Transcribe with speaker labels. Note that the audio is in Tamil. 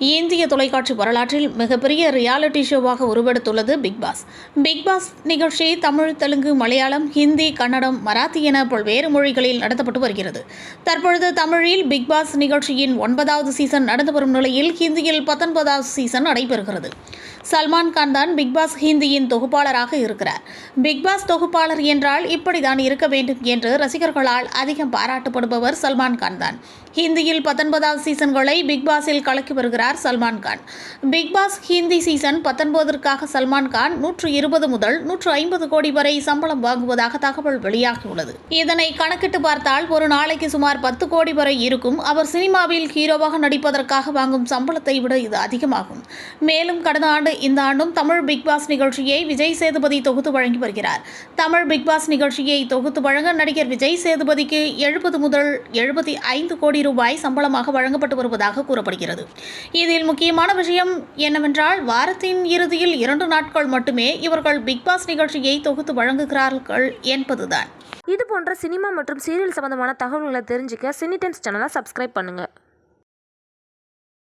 Speaker 1: இந்திய தொலைக்காட்சி வரலாற்றில் மிகப்பெரிய ரியாலிட்டி ஷோவாக உருவெடுத்துள்ளது பிக் பாஸ் பிக் பாஸ் நிகழ்ச்சி தமிழ் தெலுங்கு மலையாளம் ஹிந்தி கன்னடம் மராத்தி என பல்வேறு மொழிகளில் நடத்தப்பட்டு வருகிறது. தற்பொழுது தமிழில் பிக் பாஸ் நிகழ்ச்சியின் ஒன்பதாவது சீசன் நடந்து வரும் நிலையில் ஹிந்தியில் பத்தொன்பதாவது சீசன் நடைபெறுகிறது. சல்மான் கான் தான் பிக் பாஸ் ஹிந்தியின் தொகுப்பாளராக இருக்கிறார். பிக் பாஸ் தொகுப்பாளர் என்றால் இப்படிதான் இருக்க வேண்டும் என்று ரசிகர்களால் அதிகம் பாராட்டப்படுபவர் சல்மான் கான் தான். ஹிந்தியில் பத்தொன்பதாவது சீசன்களை பிக் பாஸில் கலக்கி வருகிறார் Salman Khan. Big boss Hindi season பத்தொன்பதற்காக Salman Khan நூற்று இருபது முதல் நூற்று ஐம்பது கோடி வரை சம்பளம் வாங்குவதாக தகவல் வெளியாகியுள்ளது. இதனை கணக்கிட்டு பார்த்தால் ஒரு நாளைக்கு சுமார் பத்து கோடி வரை இருக்கும். அவர் சினிமாவில் ஹீரோவாக நடிப்பதற்காக வாங்கும் சம்பளத்தை விட இது அதிகமாகும். மேலும் கடந்த ஆண்டு இந்த ஆண்டும் தமிழ் பிக் பாஸ் நிகழ்ச்சியை விஜய் சேதுபதி தொகுத்து வழங்கி வருகிறார். தமிழ் பிக் பாஸ் நிகழ்ச்சியை தொகுத்து வழங்க நடிகர் விஜய் சேதுபதிக்கு எழுபது முதல் எழுபத்தி ஐந்து கோடி ரூபாய் சம்பளமாக வழங்கப்பட்டு வருவதாக கூறப்படுகிறது. இதில் முக்கியமான விஷயம் என்னவென்றால் வாரத்தின் இறுதியில் இரண்டு நாட்கள் மட்டுமே இவர்கள் பிக் பாஸ் நிகழ்ச்சியை தொகுத்து வழங்குகிறார்கள் என்பதுதான்.
Speaker 2: இது போன்ற சினிமா மற்றும் சீரியல் சம்பந்தமான தகவல்களை தெரிஞ்சுக்க சினி டைம்ஸ் சேனலை சப்ஸ்கிரைப் பண்ணுங்கள்